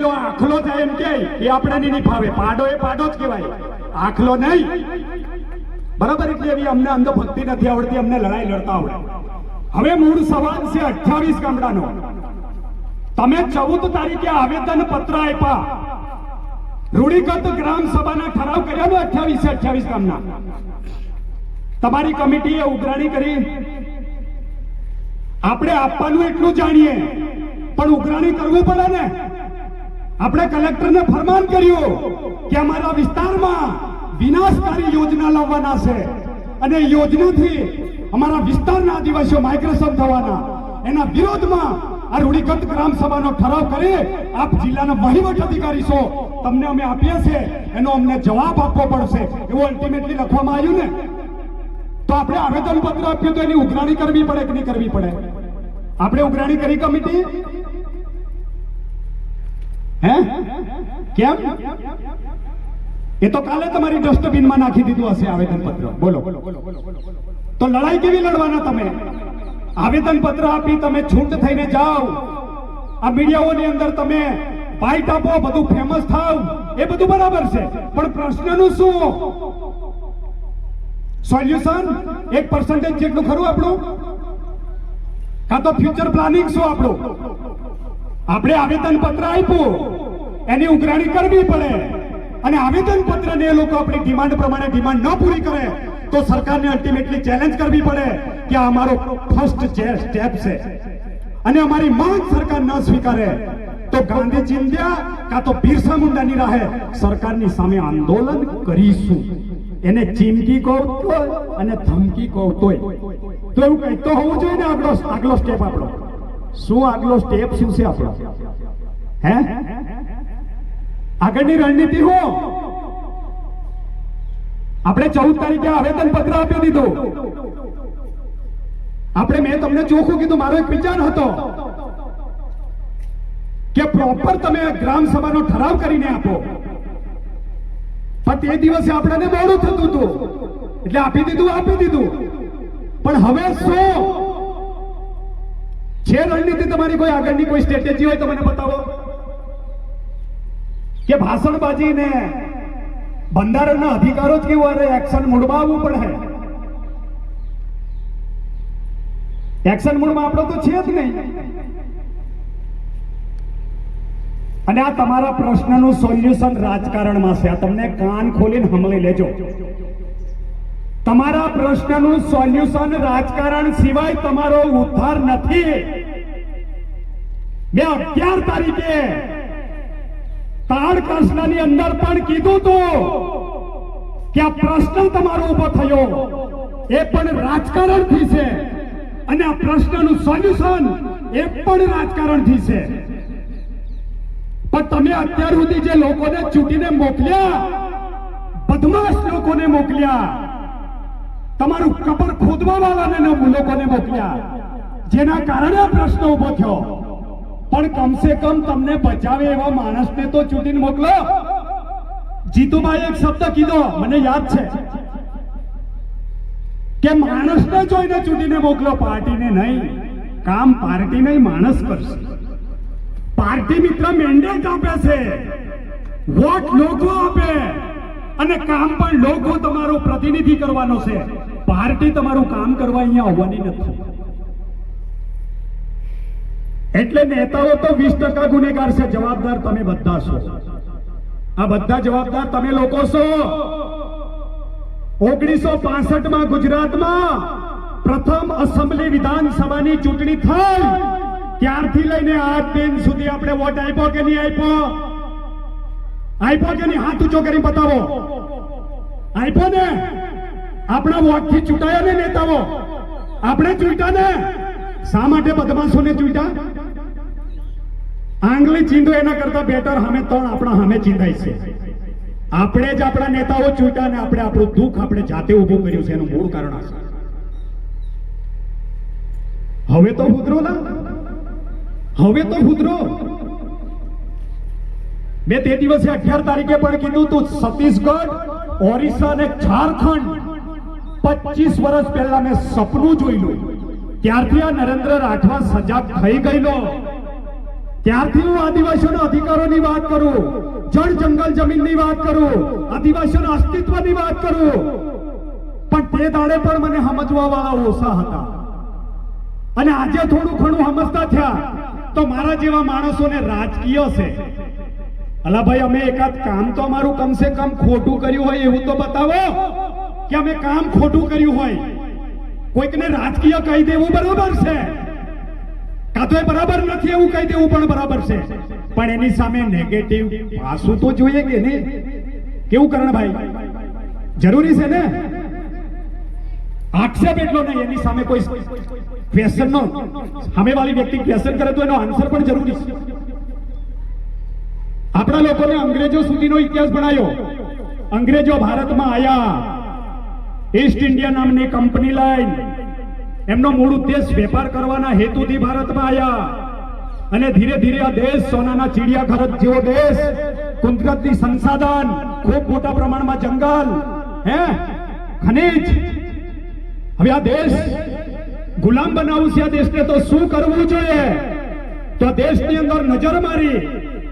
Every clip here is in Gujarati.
પેલો આખલો થાય એમ કે, એ આપણે નહીં ફાવે પાડો એ પાડો જ કહેવાય. આખલો નહીં. બરાબર એટલે એવી અમને અંધ ભક્તિ નથી આવડતી, અમને લડાઈ લડતા આવડે. હવે મૂળ સવાલ છે અઠ્યાવીસ ગામડાનો. તમે ચૌદ તારીખે આવેદન પત્ર આપ્યા. રૂઢિગત ગ્રામ સભાના ઠરાવ કર્યા ને અઠ્યાવીસ અઠ્યાવીસ ગામના. તમારી કમિટીએ ઉઘરાણી કરી. આપણે આપવાનું એટલું જાણીએ. પણ ઉઘરાણી કરવું પડે ને? આપણે કલેક્ટરને ફરમાન કર્યું કે અમારા વિસ્તારમાં વિનાશકારી યોજના લાવવાના છે. અને યોજનાથી અમારા વિસ્તારના આદિવાસીઓ માઇગ્રેશન થવાના. એના વિરોધમાં આ રૂઢિગત ગ્રામ સભાનો ઠરાવ કરી આપ જિલ્લાના વહીવટ અધિકારી છો. તમને અમે આપીએ છીએ. એનો અમને જવાબ આપવો પડશે. એવું અલ્ટિમેટલી લખવામાં આવ્યું ને? તો આપણે આવેદન પત્ર આપ્યું તો એની ઉઘરાણી કરવી પડે કે નહીં કરવી પડે? આપણે ઉઘરાણી કરી કમિટી? હે? કેમ? એ તો કાલે તમારી ડસ્ટબિનમાં નાખી દીધું હશે આવેદન પત્ર બોલો. તો લડાઈ કેવી લડવાના તમે? આવેદન પત્ર આપી તમે છૂટ થઈને જાઓ. આ મીડિયાઓની અંદર તમે બાઇટ આપો, બધું ફેમસ થાવ. એ બધું બરાબર છે. પણ પ્રશ્નનું શું? સોલ્યુશન એક પર્સન્ટેજ જેટલું ખરું આપણું? કાં તો ફ્યુચર પ્લાનિંગ શું આપણું? આપણે આવેદન પત્ર આપ્યું. એની ઉઘરાણી કરવી પડે. અને આવેદન પત્ર ને લોકો આપણી ડિમાન્ડ પ્રમાણે ડિમાન્ડ ન પૂરી કરે, તો સરકારને અલ્ટિમેટલી ચેલેન્જ કરવી પડે કે આ અમારો ફર્સ્ટ સ્ટેપ છે. અને અમારી માંગ સરકાર ન સ્વીકારે, તો ગાંધી ચિંધ્યા કાં તો બિરસા મુંડાની રાહે સરકારની સામે આંદોલન કરીશું. એને ચીમકી કહો અને ધમકી કહો તોય તો એવું કહેતો હોવું જોઈએ ને આગલો આગલો સ્ટેપ આપણો. શું આગલો સ્ટેપ શું છે આપણો? હે? આગળની રણનીતિ હું આપણે ચૌદ તારીખે આવેદન પત્ર આપી દીધું. આપણે મેં તમને ચોખ્ખું કીધું, મારો એક વિચાર હતો કે પ્રોપર તમે ગ્રામ સભાનો ઠરાવ કરીને આપો. પણ તે દિવસે આપણને મોડું થતું હતું. એટલે આપી દીધું આપી દીધું. પણ હવે શું? છે રણનીતિ તમારી કોઈ આગળની કોઈ સ્ટ્રેટેજી હોય તો મને બતાવો. કે ભાષણબાજી ને બંધારણના અધિકારો જ કેવું અરે એક્શન મૂડમાં આવવું પડે એક્શન મૂડમાં આપણો તો છે જ નહીં. અને આ તમારા પ્રશ્નનું સોલ્યુશન રાજકારણમાં છે. આ તમને કાન ખોલીને હમલી લેજો. તમારા પ્રશ્નનું સોલ્યુશન રાજકારણ સિવાય તમારો ઉદ્ધાર નથી. મેં અગિયાર તારીખે તાળ કૃષ્ણની અંદર પણ કીધું હતું કે આ પ્રશ્ન તમારો ઊભો થયો. એ પણ રાજકારણથી છે. અને આ પ્રશ્નનું સોલ્યુશન એ પણ રાજકારણથી છે. પણ તમે અત્યાર સુધી જે લોકોને ચૂંટીને મોકલ્યા, બદમાશ લોકોને મોકલ્યા, તમારું કબર ખોદવા વાળાને લોકોને મોકલ્યા. જેના કારણે આ પ્રશ્ન ઊભો થયો. પણ કમસે કમ તમને બચાવે એવા માણસને તો ચૂંટીને મોકલો. જીતુભાઈ એક શબ્દ કીધો, મને યાદ છે. કે માણસને જોઈને ચૂંટીને મોકલો, પાર્ટીને નહીં. કામ પાર્ટી નહીં, માણસ કરશે. પાર્ટી મિત્ર મેન્ડેટ આપે છે. વોટ લોકો આપે. અને કામ પણ લોકો તમારો પ્રતિનિધિ કરવાનો છે. પાર્ટી તમારું કામ કરવા અહીંયા આવવાની નથી. એટલે નેતાઓ તો વીસ ટકા ગુનેગાર છે. જવાબદાર તમે બધા છો. આ બધા જવાબદાર તમે લોકો છો. ઓગણીસો પાસઠમાં ગુજરાતમાં પ્રથમ અસેમ્બલી વિધાનસભાની ચૂંટણી થઈ. ત્યારથી લઈને આજ દિન સુધી આપણે વોટ આપ્યો કે નહીં આપ્યો? આપ્યો કે નહીં? હાથ ઊંચો કરી બતાવો. આપ્યો ને? આપણા વોટથી ચૂંટાયા ને નેતાઓ? આપણે ચૂંટ્યા ને? શા માટે બદમાશોને ચૂંટ્યા? આંગળી ચીંધો એના કરતા બેટર અમે ત્રણ આપણા અમે ચીંધાય છે. આપણે જ આપણા નેતાઓ ચૂંટ્યા ને આપણે આપણું દુઃખ આપણે જાતે ઊભું કર્યું છે એનું મૂળ કારણ હશે હવે તો હુદરો ના. હવે તો હુદરો મેં તે દિવસે અઠ્યાર તારીખે પણ કીધું તું, છત્તીસગઢ, ઓરિસ્સા અને ઝારખંડ. પચીસ વર્ષ પહેલા મેં સપનું જોયેલું. ત્યારથી આ નરેન્દ્ર રાઠવા સજાગ થઈ ગયેલો. ત્યારથી હું આદિવાસીઓના અધિકારોની વાત કરું, જળ જંગલ જમીનની વાત કરું, આદિવાસીઓના અસ્તિત્વની વાત કરું. પણ તે દાડે પણ મને સમજવા વાળા ઓછા હતા. અને આજે થોડું ઘણું સમજતા થયા તો મારા જેવા માણસોને રાજકીય છે. અલા ભાઈ, અમે એકાદ કામ તો અમારું કમસે કમ ખોટું કર્યું હોય એવું તો બતાવો કે અમે કામ ખોટું કર્યું હોય. કોઈકને રાજકીય કહી દેવું બરાબર છે. કાં તો એ બરાબર નથી એવું કહી દેવું, પણ બરાબર છે. પણ એની સામે નેગેટિવ પાસું તો જોઈએ કે નહીં? કેવું કરણ ભાઈ? જરૂરી છે ને? આક્ષેપ એટલો નહીં, એની સામે કોઈ ક્વેશ્ચન નો. સામેવાળી વ્યક્તિ ક્વેશ્ચન કરે તો એનો આન્સર પણ જરૂરી છે. આપણા લોકોને અંગ્રેજો સુધીનો ઇતિહાસ ભણાયો. અંગ્રેજો ભારતમાં આયા. ઈસ્ટ ઇન્ડિયા નામની કંપની લાઈન એમનો મૂળ ઉદ્દેશ વેપાર કરવાના હેતુથી ભારતમાં આવ્યા અને ધીરે ધીરે આ દેશ સોનાના ચીડિયાઘર જેવો દેશ કુદરતી સંસાધન, ખૂબ મોટા પ્રમાણમાં જંગલ, હે? ખનીજ. હવે આ દેશ ગુલામ બનાવું છે આ દેશને તો શું કરવું જોઈએ? તો આ દેશની અંદર નજર મારી.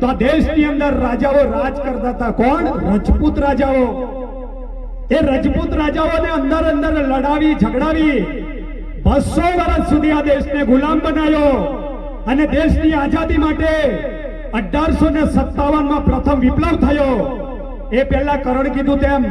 તો આ દેશની અંદર રાજાઓ રાજ કરતા હતા. કોણ? રજપૂત રાજાઓ. એ રજપૂત રાજાઓને અંદર અંદર લડાવી, ઝઘડાવી. બસો વર્ષ સુધી આ દેશને ગુલામ બનાવ્યો અને દેશની આઝાદી માટે અઢારસો ને સત્તાવનમાં પ્રથમ વિપ્લવ થયો. એ પહેલા કરણ કીધું તેમ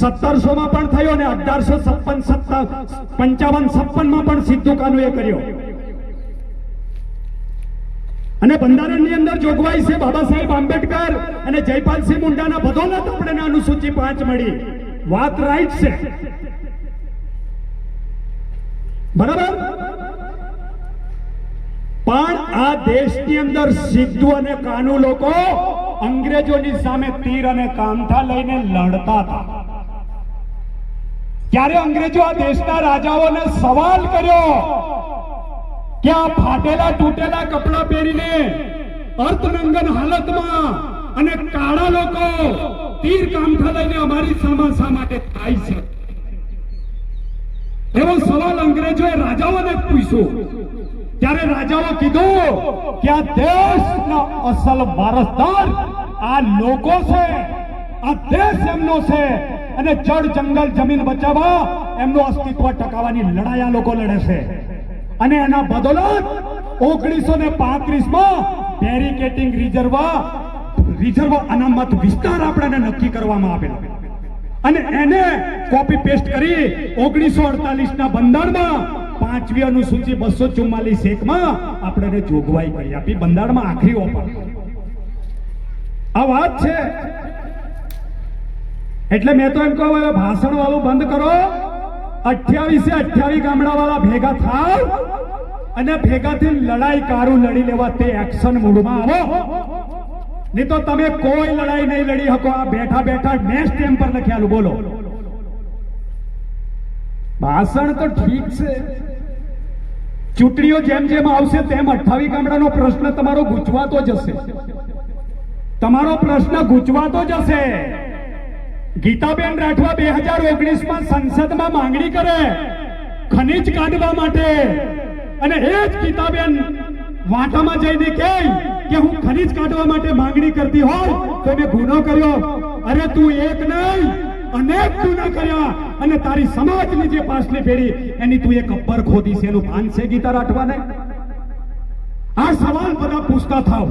સત્તરસો માં પણ થયો અને અઢારસો છપ્પન સત્તા પંચાવન છપ્પનમાં પણ સિદ્ધુ કાનૂએ કર્યો. અને બંધારણની અંદર જોગવાઈ છે બાબા સાહેબ આંબેડકર અને જયપાલસિંહ મુંડાના બદોલત આપણને અનુસૂચિ પાંચ મળી. વાત રાઈટ છે. બરાબર? પણ આ દેશની અંદર સિદ્ધુ અને કાનુ લોકો અંગ્રેજોની સામે તીર અને કામઠા લઈને લડતા હતા. ત્યારે અંગ્રેજો આ દેશના રાજાઓને સવાલ કર્યો કે આ ફાટેલા તૂટેલા કપડા પહેરીને અર્થનંગન હાલતમાં અને કાળા લોકો તીર કામઠા લઈને અમારી સામા માટે થાય છે. એવો સવાલ અંગ્રેજોએ રાજાઓને પૂછ્યો. ત્યારે રાજાઓ કીધું કે આ દેશના અસલ વારસદાર આ લોકો છે, આ દેશ એમનો છે, અને જળ જંગલ જમીન બચાવવા એમનું અસ્તિત્વ ટકાવવાની લડાઈ આ લોકો લડે છે. અને એના બદોલત ઓગણીસો ને પાંત્રીસમાં બેરિકેટિંગ રિઝર્વ રિઝર્વ અનામત વિસ્તાર આપણને નક્કી કરવામાં આવેલો. અને એને કોપી પેસ્ટ કરી ઓગણીસો અડતાલીસ ના બંધારણમાં પાંચમી અનુસૂચિ બસો ચુમ્માલીસ એક માં આપણે જોગવાઈ કરી આપી. બંધારણમાં આખરી ઓપર આ વાત છે. એટલે મેં તો એમ કહું, હવે ભાષણ વાળું બંધ કરો. અઠ્યાવીસે અઠ્યાવીસ ગામડા વાળા ભેગા થાવ અને ભેગાથી લડાઈ કારું લડી લેવા તે એક્શન મૂડમાં આવો. નહીં તો તમે કોઈ લડાઈ નહીં લડી શકો. આ બેઠા બેઠા મેં ટેમ પર લખ્યાલું બોલો. ભાષણ તો ઠીક છે. ચૂંટણીઓ જેમ જેમ આવશે તેમ અઠાવી ગામડાનો પ્રશ્ન તમારો ગૂંચવાતો જશે તમારો પ્રશ્ન ગૂંચવાતો જશે ગીતાબેન રાઠવા બે હજાર ઓગણીસમાં સંસદમાં માંગણી કરે ખનીજ કાઢવા માટે. અને એ જ ગીતાબેન વાટામાં જઈને કહે કે હું ખનીજ કાઢવા માટે માંગણી કરતી હોય તો મેં ગુનો કર્યો. અરે તું એક નહીં, અનેક ગુના કર્યા. અને તારી સમાજની જે પાછલી પેઢી, એની તું એક અબ્બર ખોદી છે એનું ભાન છે ગીતા રાઠવાને? આ સવાલ બધા પૂછતા થાવ.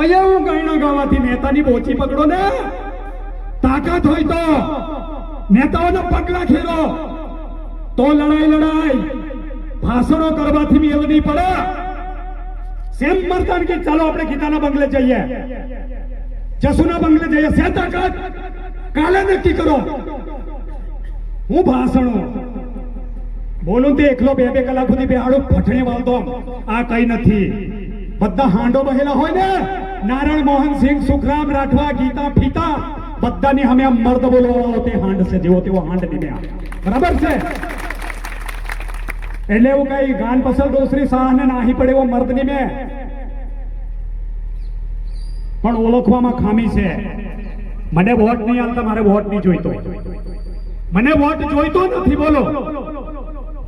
અયે હું ગાયણા ગાવાથી નેતાની બોચી પકડો ને? તાકાત હોય તો નેતાઓના પગલા ખેરો. તો લડાઈ લડાઈ. ભાષણો કરવાથી મેળ નહીં પડે. સેમ મરદાન કે ચાલો આપણે ગીતાના બંગલે જઈએ. જસુના બંગલે જઈએ. છે તાકાત કાલે નક્કી કરો. હું ભાષણો. બોલું તે એકલો બે બે કલાક સુધી બેહાડો ભઠણી વાળતો આ કઈ નથી. બધા હાંડો બહેલા હોય ને? નારાયણ મોહન સિંહ, સુખરામ રાઠવા, ગીતા ફીતા, બધાની અમે મર્દ બોલવાળો તે હાંડ છે, જેવો તેવો હાંડ નીકળ્યા બરાબર છે? એટલે એવું કઈ ગાન પસલ દોસરી શાહ ને નાહી પડે એવો મર્દની મેં. પણ ઓળખવામાં ખામી છે. મને વોટ નહીં આવતા મારે વોટ નહીં જોઈતો. મને વોટ જોઈતો નથી, બોલો.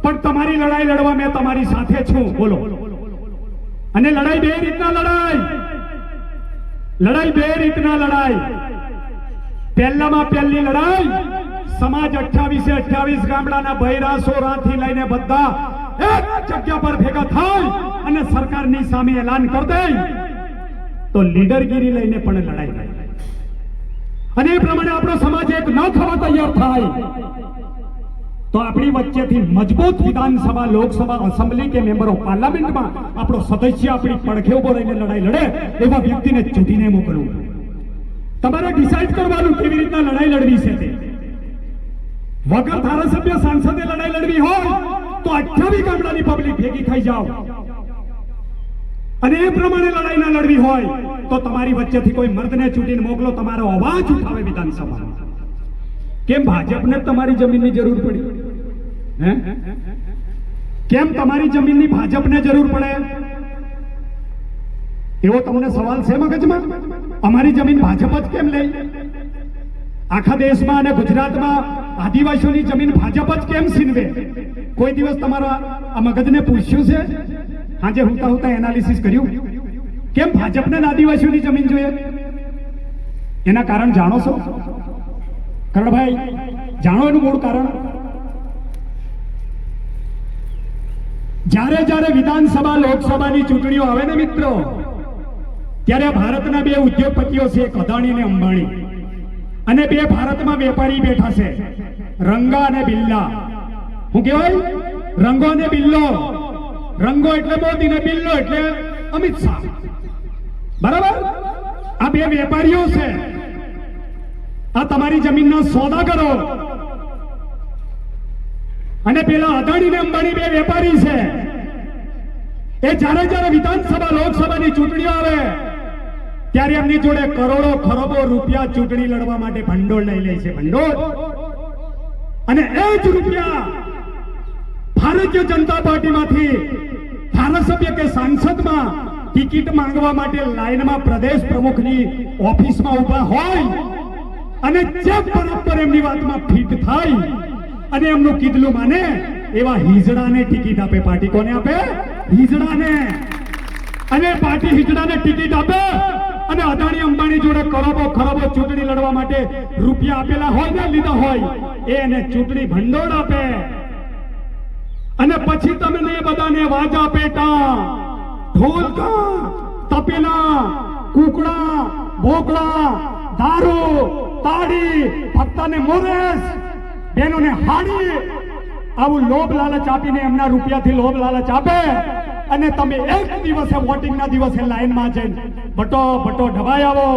પણ તમારી લડાઈ લડવા મેં તમારી સાથે છું, બોલો. અને લડાઈ બે રીતના લડાઈ લડાઈ બે રીતના લડાઈ પહેલામાં પહેલી લડાઈ સમાજ અઠ્યાવીસે અઠ્યાવીસ ગામડાના બૈરા સોરાથી લઈને બધા એક જગ્યા પર ભેગા થાય અને સરકારની સામે એલાન કરી દે, તો લીડરગીરી લઈને પણ લડાઈ થાય. અને એ પ્રમાણે આપણો સમાજ એક ન થવા તૈયાર થાય, તો આપણી વચ્ચેથી મજબૂત વિધાનસભા, લોકસભા એસેમ્બલી કે મેમ્બર પાર્લામેન્ટમાં આપણો સદસ્ય આપણી પડખે ઊભો રહીને લડાઈ લડે, એવા વ્યક્તિને ચૂંટીને મોકલવું. તમારે ડિસાઈડ કરવાનું કેવી રીતના લડાઈ લડવી છે તે? વગર ધારાસભ્ય સાંસદે લડાઈ લડવી હોય તો અઠ્યાવી ગામડાની પબ્લિક ભેગી થઈ જાઓ. અને એ પ્રમાણે લડાઈ ના લડવી હોય તો તમારી વચ્ચેથી કોઈ મર્દને ચૂંટીને મોકલો, તમારો અવાજ ઉઠાવે વિધાનસભા કેમ ભાજપને તમારી જમીનની જરૂર પડી? હે? કેમ તમારી જમીનની ભાજપને જરૂર પડે? એવો તમને સવાલ છે મગજમાં? અમારી જમીન ભાજપ જ કેમ લે? આખા દેશમાં અને ગુજરાતમાં આદિવાસીઓની જમીન ભાજપ જ કેમ છીનવે? કોઈ દિવસ તમારા આ મગજને પૂછ્યું છે? આજે હુતા હુતા એનાલિસિસ કર્યું? કેમ ભાજપને આદિવાસીઓની જમીન જોઈએ? એના કારણ જાણો છો? કરણભાઈ જાણો એનું મૂળ કારણ? જ્યારે જ્યારે વિધાનસભા, લોકસભાની ચૂંટણીઓ આવે ને મિત્રો, ત્યારે ભારતના બે ઉદ્યોગપતિઓ છે, એક અદાણી અને અંબાણી. અને બે ભારતમાં વેપારી બેઠા છે. રંગા અને બિલ્લા. હું કહેવાય? રંગો અને બિલ્લો. રંગો એટલે મોદી ને બિલ્લો એટલે અમિત શાહ. બરાબર? આ બે વેપારીઓ છે. આ તમારી જમીનના સોદાગરો. અને પેલા અદાણી ને અંબાણી બે વેપારી છે. એ જ્યારે જ્યારે વિધાનસભા, લોકસભાની ચૂંટણીઓ આવે, ત્યારે એમની જોડે કરોડો ખરોબો રૂપિયા ચૂંટણી લડવા માટે ભંડોળ લઈ લે છે. ભંડોળ. અને એ જ રૂપિયા ભારતીય જનતા પાર્ટીમાંથી ધારાસભ્ય કે સાંસદમાં ટિકિટ માંગવા માટે લાઈનમાં પ્રદેશ પ્રમુખની ઓફિસમાં ઊભા હોય અને જે બરાબર એમની વાતમાં ફિટ થાય અને એમનું કીધલું માને, એવા હિજડાને ટિકિટ આપે. પાર્ટી કોને આપે? હિજડાને. અને પાર્ટી હિજડાને ટિકિટ આપે. અને અદાણી અંબાણી જોડે કરોડો ખરબો ચૂંટણી લડવા માટે રૂપિયા આપેલા હોય ને લીધા હોય એને ચૂંટણી ભંડોળ આપે. અને પછી તમને બધાને વાજા પેટા, ઢોલકા, તપેલા, કુકડા ભોકડા દારૂ, તાળી, ભક્તાને મોરેસ બહેનોને હાડી, આવું લોભ લાલચ આપીને એમના રૂપિયાથી લોભ લાલચ આપે. અને તમે એક દિવસે વોટિંગના દિવસે લાઈનમાં જઈને ભટો ભટો ઢબાઈ આવો.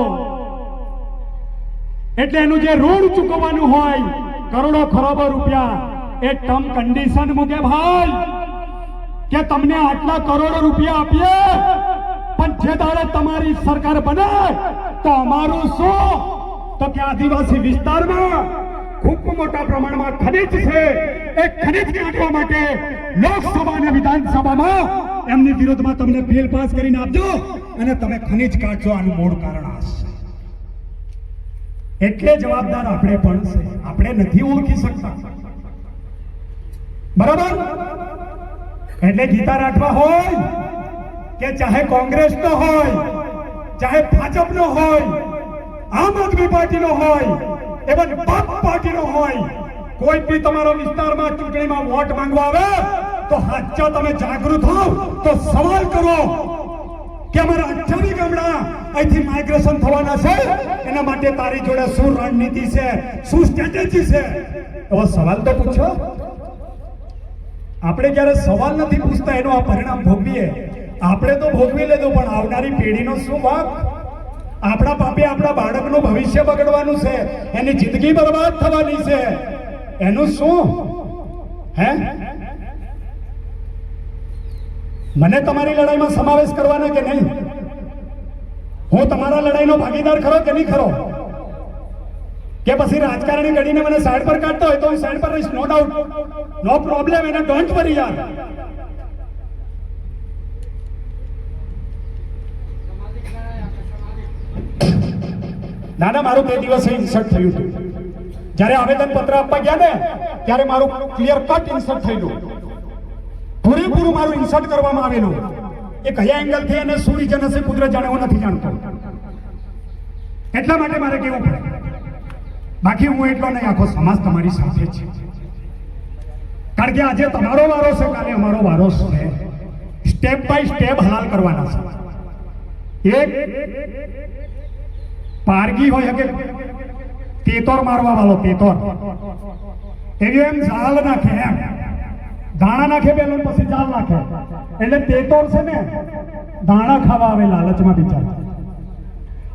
એટલે એનું જે ઋણ ચૂકવવાનું હોય, કરોડો ખરોબો રૂપિયા, એ ટર્મ કન્ડિશન મૂકે ભાઈ. કે તમને આટલા કરોડો રૂપિયા આપીએ, પણ જે દાડે તમારી સરકાર બને તો અમારું શું? તો કે આદિવાસી વિસ્તારમાં ખૂબ મોટા પ્રમાણમાં ખનીજ છે. એ ખનીજ કાઢવા માટે લોકસભા અને વિધાનસભામાં એમની વિરોધમાં તમને બિલ પાસ કરીને આપજો અને તમે ખનીજ કાઢશો આનું મૂળ કારણ હશે એટલે જવાબદાર આપણે પણ છે. આપણે નથી ઓળખી શકતા. બરાબર? એટલે ગીતા રાઠવા હોય કે ચાહે કોંગ્રેસ નો હોય, ચાહે ભાજપ નો હોય, આમ આદમી પાર્ટી નો હોય એવન બાપ પાર્ટીનો હોય, કોઈ બી તમારા વિસ્તારમાં ચૂંટણીમાં વોટ માંગવા આવે, તો હાચા તમે જાગૃત હો, તો સવાલ કરો કે અમારા અઠ્યાવી ગામડા અહીંથી માઇગ્રેશન થવાના છે? એના માટે તારી જોડે શું રણનીતિ છે? શું સ્ટ્રેટેજી છે? એવો સવાલ તો પૂછો. આપણે જ્યારે સવાલ નથી પૂછતા, એનું આ પરિણામ ભોગવીએ. આપણે તો ભોગવી લેજો પણ આવનારી પેઢીનો શું વાંક? આપણા પાપે આપણા બાળકનું ભવિષ્ય બગડવાનું છે. એની જિંદગી બરબાદ થવાની છે. એનું શું? હે? મને તમારી લડાઈમાં સમાવેશ કરવાના કે નહીં? હું તમારા લડાઈનો ભાગીદાર ખરો કે નહીં ખરો? કે પછી રાજકારણી ઘડીને મને સાઈડ પર કાઢતો હોય તો હું સાઈડ પર રહીશ? નો ડાઉટ નો પ્રોબ્લેમ એને ડોન્ટ વરી યાર. ના ના મારું બે દિવસે ઇન્સર્ટ થયું હતું. જ્યારે આવેદન પત્ર આપવા ગયા ને, ત્યારે મારું ક્લિયર કટ ઇન્સર્ટ થયેલું પૂરેપૂરું મારું ઇન્સર્ટ કરવામાં આવેલું. એ કયા એંગલથી અને શું રીઝન હશે કુદરત જાણે હું નથી જાણતો. એટલા માટે મારે કેવું પડે. બાકી હું એટલો નહીં, આખો સમાજ તમારી સાથે છે. કારણ કે આજે તમારો વારો છે, કાલે અમારો વારો છે. સ્ટેપ બાય સ્ટેપ હલાલ કરવાના છે. એક પારગી હોય શકે તેતોર મારવા વાળો તેતોર. એવી એમ ઝાલ નાખે એમ. દાણા નાખે પેલો પછી ઝાલ નાખે. એટલે તેતોર છે ને, દાણા ખાવા આવે લાલચમાં બિચાર.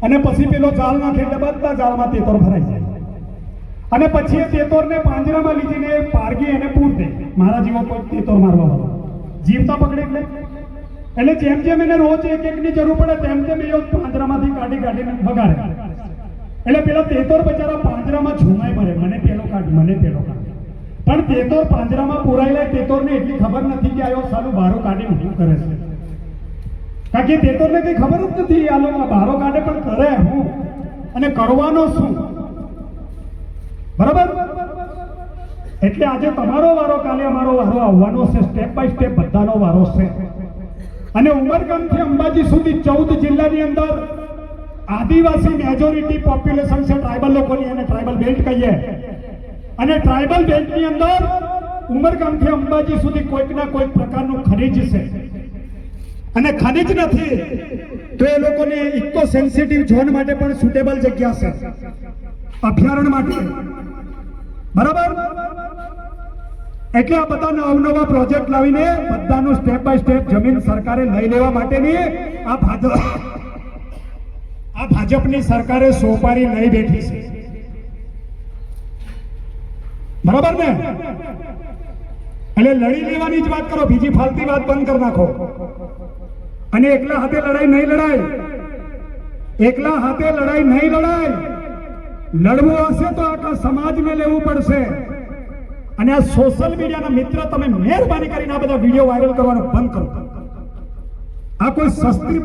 અને પછી પેલો ઝાલ નાખે એટલે બધા ઝાલમાં તેતોર ભરાઈ જાય. અને પછી એ તેતોરને પાંજરામાં લીધીને પારગી એને પૂર દે. મારા જીવો કોઈ તેતોર મારવા વાળો. જીવતા પકડે એટલે. એટલે જેમ જેમ એને રોજ એક એકની જરૂર પડે, તેમ તેમ એ પાંજરામાંથી કાઢી કાઢીને વગાડે એટલે પેલા તેતોર બચારા પાંજરામાં ઝુમાઈ મરે. મને પેલો કાઢ, મને પેલો કાઢ. પણ તેતોર પાંજરામાં પુરાયેલા તેતોરને એટલી ખબર નથી કે આયો સાલું બારો કાઢીને શું કરે છે. કારણ કે તેતોરને કઈ ખબર જ નથી, આ લોકો બારો કાઢે પણ કરે હું? અને કરવાનો શું? બરાબર? એટલે આજે તમારો વારો, કાલે અમારો વારો આવવાનો છે સ્ટેપ બાય સ્ટેપ બધાનો વારો છે. અને ઉમરગામથી અંબાજી સુધી ચૌદ જિલ્લાની અંદર આદિવાસી મેજોરિટી પોપ્યુલેશન છે ટ્રાઇબલ લોકોની અને ટ્રાઇબલ બેલ્ટ કહીએ. અને ટ્રાઇબલ બેલ્ટની અંદર ઉમરગામથી અંબાજી સુધી કોઈક ના કોઈક પ્રકારનું ખનીજ છે. અને ખનીજ નથી, તો એ લોકોને ઇકો સેન્સિટિવ ઝોન માટે પણ સુટેબલ જગ્યા છે. અભયારણ્ય માટે. બરાબર? એટલે આ બધા અવનવા પ્રોજેક્ટ લાવીને બધાનું સ્ટેપ બાય સ્ટેપ જમીન સરકારે લઈ લેવા માટેની આ ભાજપ ભાજપની સરકારે સોપારી લઈ બેઠી છે. બરાબર ને? એટલે લડી લેવાની જ વાત કરો, બીજી ફાલતી વાત બંધ કરી નાખો. અને એકલા હાથે લડાઈ નહીં લડાય. એકલા હાથે લડાઈ નહીં લડાય. લડવું હશે તો આખા સમાજને લેવું પડશે. અને આ સોશિયલ મીડિયાના મિત્ર તમે મહેરબાની કરીને આ બધા વીડિયો વાયરલ કરવાનું બંધ કરો. આ કોઈ સસ્તી